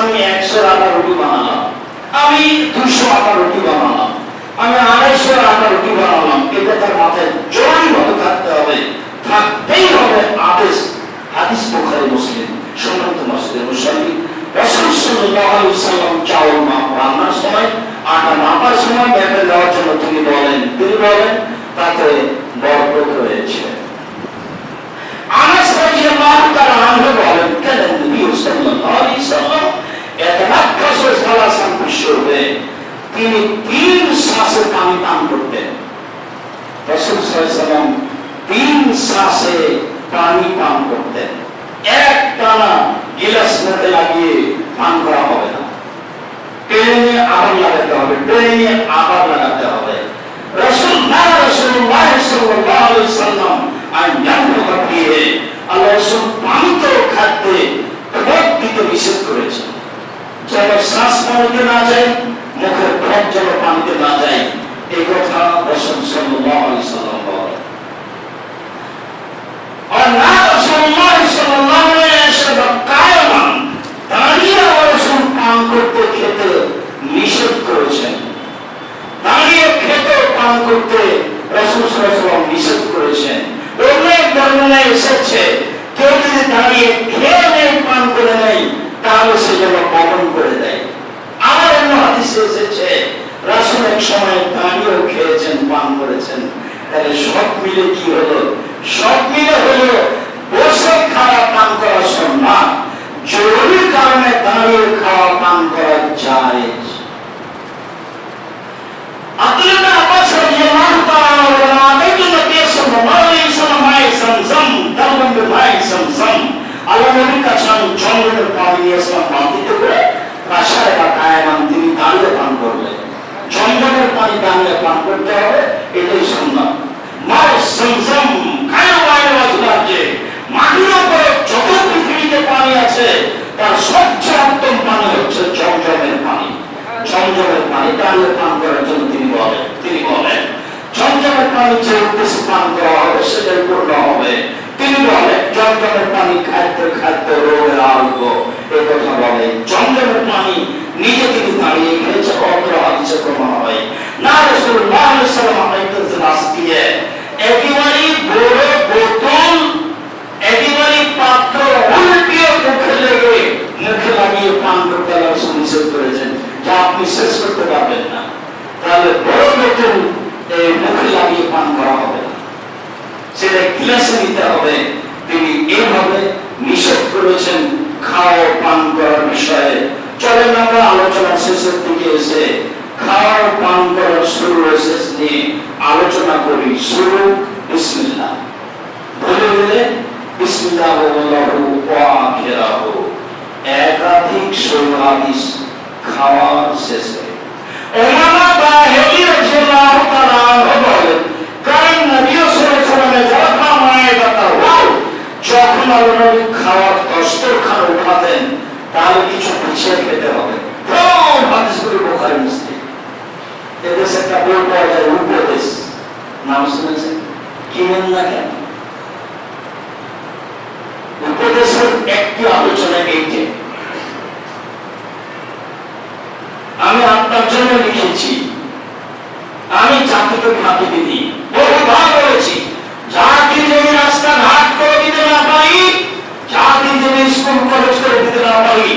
আমি একশো আটা রুটি বানালাম। আমি দুশো আটা রুটি বানালাম। আমি আড়াইশো আটা রুটি বানালাম। এটা তার মাথায় জোরাই ভাবে থাকতে হবে। থাকতেই হবে আদেশ। হাদিস বুখারী, মুসলিম। সম্মানিত মসজিদের মুসল্লি রাসূল রান্নার সময় আটা মাপার সময় ব্যাপে দেওয়ার জন্য তিনি বলেন তিনি বলেন, তাতে বরকত রয়েছে আনাস রাদিয়াল্লাহু তাআলা আনহু বলেন কেন নবী সাল্লাল্লাহু আলাইহি সাল্লাম এতনাফাসু সালাসান বিশুরবে তিনি তিন শ্বাসে পানি পান করতেন রাসূল সাল্লাল্লাহু আলাইহি সাল্লাম তিন শ্বাসে পানি পান করতেন এক টানা গিলাস মধ্যে লাগিয়ে পান করা হবে না টেনে নিয়ে আবার লাগাতে হবে টেনে আবার লাগাতে হবে রসুল রসুল্লাহ সাল্লাল্লাহু আলাইহি সাল্লাম আর ইয়ামুকা দিয়ে আল্লাহ রসুল পানিত খাদ্যে ঠোঁট দিতে নিষেধ করেছেন। যেন শ্বাস পানিতে না যায়, মুখের ঠোঁট যেন পানিতে না যায়, এই কথা রসুল সাল্লাল্লাহু আলাইহি সাল্লাম বলেন আর না রাসূলুল্লাহ সাল্লাল্লাহু আলাইহি ওয়াসাল্লাম কায়মান দাঁড়িয়ে রসুল পান করতে খেতে নিষেধ করেছেন দাঁড়িয়ে খেতে পান করতে রসুল নিষেধ করেছেন। অনেক এসেছে, কেউ যদি দাঁড়িয়ে খেয়ে নেই পান করে নেই তাহলে সে যেন করে দেয় অন্য হাদিসে এসেছে এক সময় দাঁড়িয়েও খেয়েছেন, পান করেছেন। তাহলে সব মিলে কি হলো? সব মিলে হলো, বসে খাওয়া, পান করা সম্মান জরুরি কারণে দাঁড়িয়ে খাওয়া, পান করা যায় আব্দুল্লাহ আব্বাস রাদিয়াল্লাহু তাআলা আতাইতু নবী সাল্লাল্লাহু আলাইহি ওয়াসাল্লাম মাই সামসাম দাওয়ান বিমাই সামসাম আল্লাহ নবীর কাছে জঙ্গলের পানি নিয়ে আসলাম বালতিতে করে রাশায় বা কায়মান তিনি দাঁড়িয়ে পান করলেন জঙ্গলের পানি দাঁড়িয়ে পান করতে হবে এটাই সুন্নাত মাই সামসাম খায়রু মাইল ওয়াজলাজে মাটির উপরে যত পৃথিবীতে পানি আছে তার সবচেয়ে উত্তম পানি হচ্ছে জমজমের পানি জমজমের পানি দাঁড়িয়ে পান করার জন্য বলেন, তিনি বলেন, জমজমের পানি যে উদ্দেশ্যে করা হবে, সেটাই পূর্ণ হবে। তিনি বলেন, জমজমের পানি খাদ্য খাদ্য রোগের আরোগ্য। এই কথা বলে জমজমের পানি নিজে তিনি দাঁড়িয়ে খেয়েছে অগ্র হাদিসে প্রমাণ হয়। না, রাসূলুল্লাহ সাল্লাল্লাহু আলাইহি ওয়াসাল্লাম দিয়ে, একেবারে বড় বোতল, একেবারে পাত্র উল্টিয়ে মুখে লেগে, মুখে লাগিয়ে পান করতে আল্লাহ নিষেধ করেছেন, যা আপনি শেষ করতে পারবেন না। তাহলে বড় মুখে লাগিয়ে পান করা হবে। সেটা গিলাসে নিতে হবে। তিনি নিষেধ করেছেন খাও পান করার বিষয়ে। চলেন আমরা আলোচনা শেষের দিকে এসে পান করার শুরু শেষ নিয়ে আলোচনা করি। শুরু একাধিক সহিহ খাওয়ার শেষে ওমামা বাহিরি রাদিয়াল্লাহু তাআলা আনহু বলেন কারণ নবী সাল্লাল্লাহু আলাইহি ওয়াসাল্লামের যখন আল্লাহ খাওয়ার দস্তরখান কিছু পিছিয়ে খেতে হবে হাদিসগুলো বুখারী মুসলিম এদেশে একটা বই পাওয়া যায় উপদেশ নাম শুনেছেন কিনেন না কেন উপদেশের একটি আলোচনা এইটে আমি আপনার জন্য লিখেছি আমি জাতিকে ফাঁকি দিদি বহুবার বলেছি জাতি যদি রাস্তাঘাট করে দিতে না পারি জাতি যদি স্কুল কলেজ করে দিতে না পারি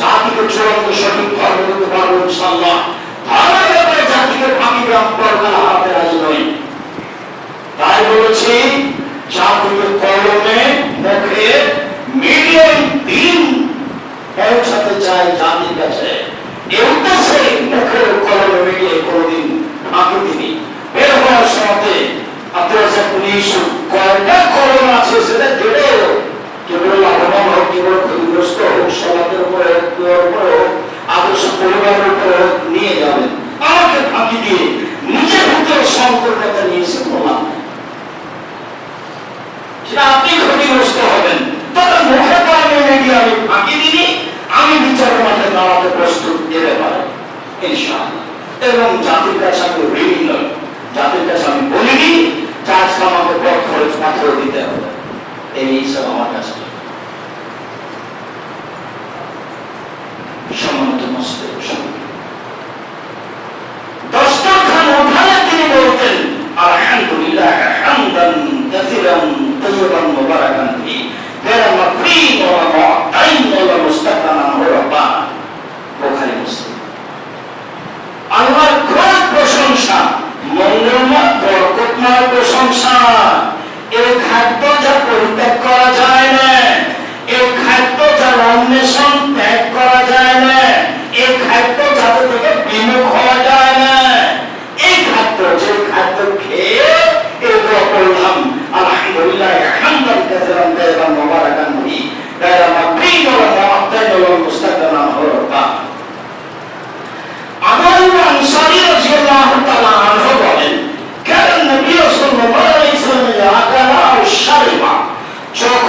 জাতিকে চূড়ান্ত সঠিক ধর্ম দিতে পারব ইনশাল্লাহ ধর্মের ব্যাপারে জাতিকে ফাঁকি গ্রাম করবে না হাতে রাজি নই তাই বলেছি জাতিকে কলমে মুখে মিলিয়ন দিন পৌঁছাতে চাই জাতির কাছে এই উদ্দেশ্যে মুখের কলমে মিলিয়ে কোনদিন ফাঁকি দিনি বের হওয়ার সময় আপনার যে পুলিশ কয়টা কলম আছে সেটা জেনে কেবল লাভবান হোক কেবল ক্ষতিগ্রস্ত হোক সমাজের উপরে হোক কেউর উপরে হোক আদর্শ পরিবারের উপরে হোক নিয়ে যাবেন আমাকে ফাঁকি দিয়ে নিজের ভিতরে সম্পর্কতা নিয়ে এসে প্রমাণ সেটা আপনি ক্ষতিগ্রস্ত হবেন তবে মুখে কলমে মিলিয়ে আমি ফাঁকি দিনি আমি বিচার মাঠে দাঁড়াতে প্রস্তুত এতে পারে ইনশাআল্লাহ এবং জাতির কাছে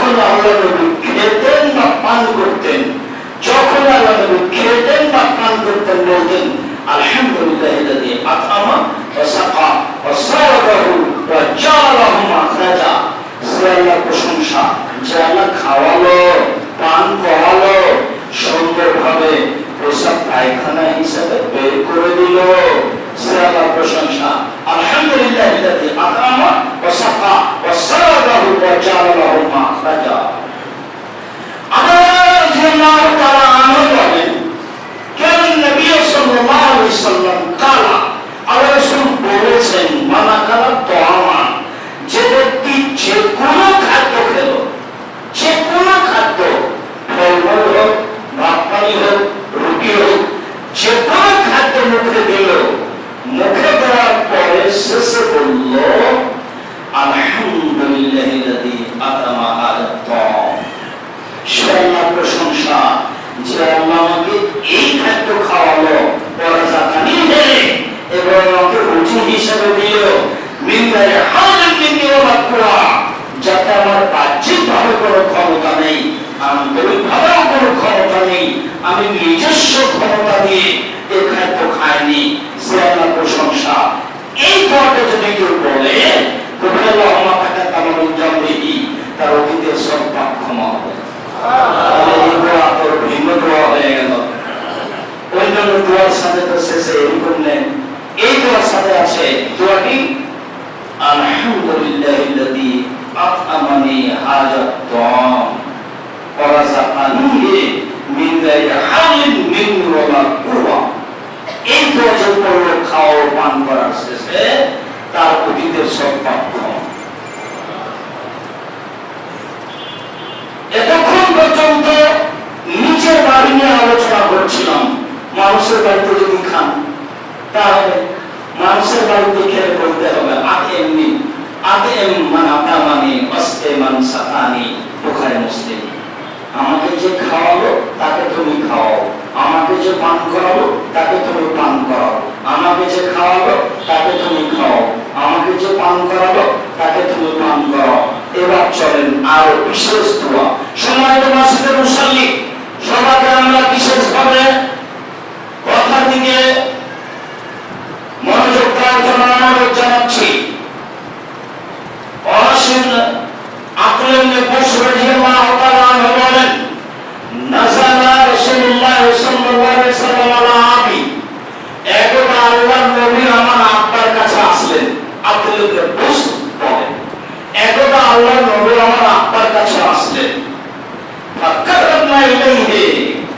যখন আল্লাহ নবী খেতেন বা পান করতেন, যখন আল্লাহ নবী খেতেন বা পান করতেন বলতেন, আলহামদুলিল্লাহ ইল্লাযী আতআমা ওয়া সাকা ওয়া সাওয়াদাহু ওয়া জালাহু মাখরাজা সে আল্লাহ প্রশংসা, যে আল্লাহ খাওয়ালো, পান করালো, সুন্দরভাবে প্রসাদ পায়খানা হিসাবে বের হিসাবে দিল মিন্দারে হাজার মিন্দি ওরা যাতে আমার বাহ্যিক ভাবে কোনো ক্ষমতা নেই আন্তরিক ভাবেও কোনো ক্ষমতা নেই আমি নিজস্ব ক্ষমতা দিয়ে এই খাদ্য খাইনি সে আল্লাহর প্রশংসা। এই কথাটা যদি কেউ বলে তার অতীতের সব পাপ ক্ষমা হবে নিয়ে আলোচনা করছিলাম। মানুষের বাড়িতে যদি খান, তাহলে মানুষের বাড়িতে খেয়ে করতে হবে? আতে এমনি। আতে এম মানে আপনা মানে অস্তে মান সাকানি বুখারে, মুসলিম। আমাকে যে খাওয়ালো, তাকে তুমি খাওয়াও। আমাকে যে পান করালো, তাকে তুমি পান করাও। আমাকে যে খাওয়ালো, তাকে তুমি খাও আমাকে যে পান করালো, তাকে তুমি পান করাও। এবার চলেন আরও বিশেষ দোয়া। সময় তো মাসিদের মুসল্লি সবাইকে আমরা বিশেষভাবে কথার দিকে মনোযোগ দেওয়ার জন্য অনুরোধ জানাচ্ছি। অসীম আকলেন বসরে রাদিয়াল্লাহু তাআলা আনহু বলেন নাযালা রাসূলুল্লাহ সাল্লাল্লাহু আলাইহি সাল্লাম আলা আবি একদা আল্লাহর নবী আমার আব্বার কাছে আসলেন আব্দুল ইবনে বুস বলেন একদা আল্লাহর নবী আমার আব্বার কাছে আসলেন ফাকারনা ইলাইহি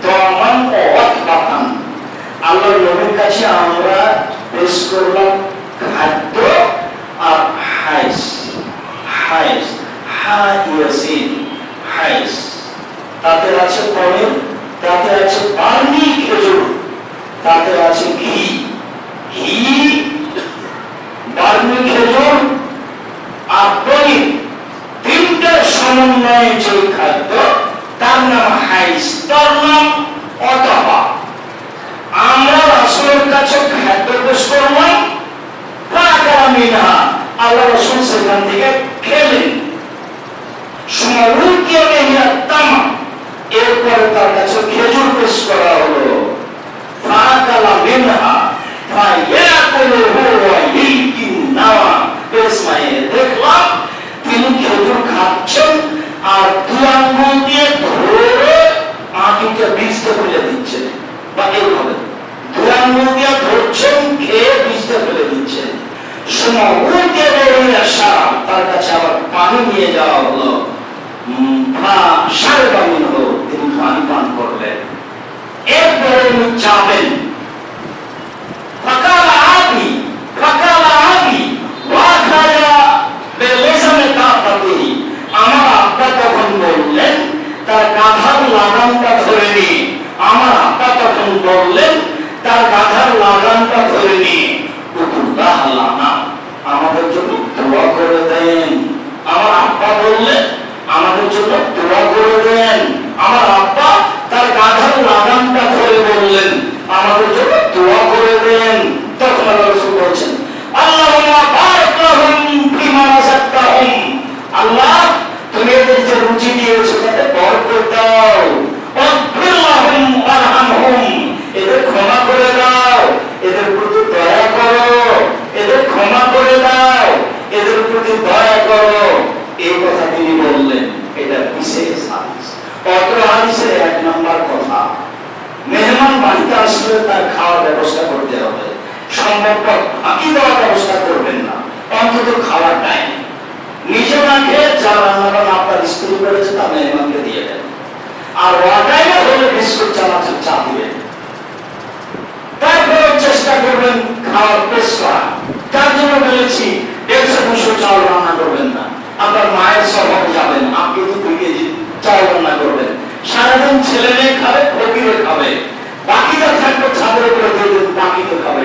তামান ও ওয়াকফাতান আল্লাহর নবীর কাছে আমরা পেশ করলাম খাদ্য আর হাইস হাইস হা ইয়াসিন হাইস তাতে আছে পনির তাতে আছে বার্মি খেজুর তাতে আছে ঘি ঘি বার্মি খেজুর আর পনির তিনটার সমন্বয়ে যে খাদ্য তার নাম হাইস, তার নাম অথবা আমরা রাসূলের কাছে খাদ্য পেশ করলাম মিনহা, আল্লাহ রাসূল সেখান থেকে খেলেন। সুমারুকিয়া মেহিয়া তামা, এরপরে তার কাছে খেজুর পেশ করা হলো। ফাকালা মিনহা ফায়াকুলুহু তার কাছে আবার পানি নিয়ে যাওয়া হলো। সাড়ে বামিন হলো তিনি পানি পান করলেন। এরপরে উনি যাবেন জন্য দোয়া করে আমার আব্বা তার গাধার লাগামটা ধরে বললেন, আমাদের জন্য দোয়া করে দেন। তখন আল্লাহ রসুল বলছেন, আল্লাহুম্মা আল্লাহ, তুমি এদের যে রুচি দিয়েছ তাতে বরকত দাও ওয়াগফির লাহুম ওয়ারহামহুম এদের ক্ষমা করে দাও এদের প্রতি দয়া করো এদের ক্ষমা করে দাও এদের প্রতি দয়া করো এই কথা তিনি বললেন এটা বিশেষ হাদিস অত্র হাদিসের এক নম্বর কথা মেহমান বাড়িতে আসলে তার খাওয়ার ব্যবস্থা করতে হবে সম্ভবপর দেওয়ার ব্যবস্থা করবেন না। অন্তত খাওয়ার টাইম নিজে না খেয়ে যা আপনার করেছে তা মেহমানকে দিয়ে দেন আর হলে বিস্কুট চা দিবেন। তারপরে চেষ্টা করবেন খাওয়ার তার জন্য বলেছি, দেড়শো দুশো রান্না করবেন না। আপনার মায়ের স্বভাব যাবেন। আপনি তো দুই কেজি রান্না করবেন। সারাদিন ছেলে মেয়ে খাবে, ফকিরে খাবে। বাকিটা থাকবে ছাদের উপরে দিয়ে বাকিতে খাবে।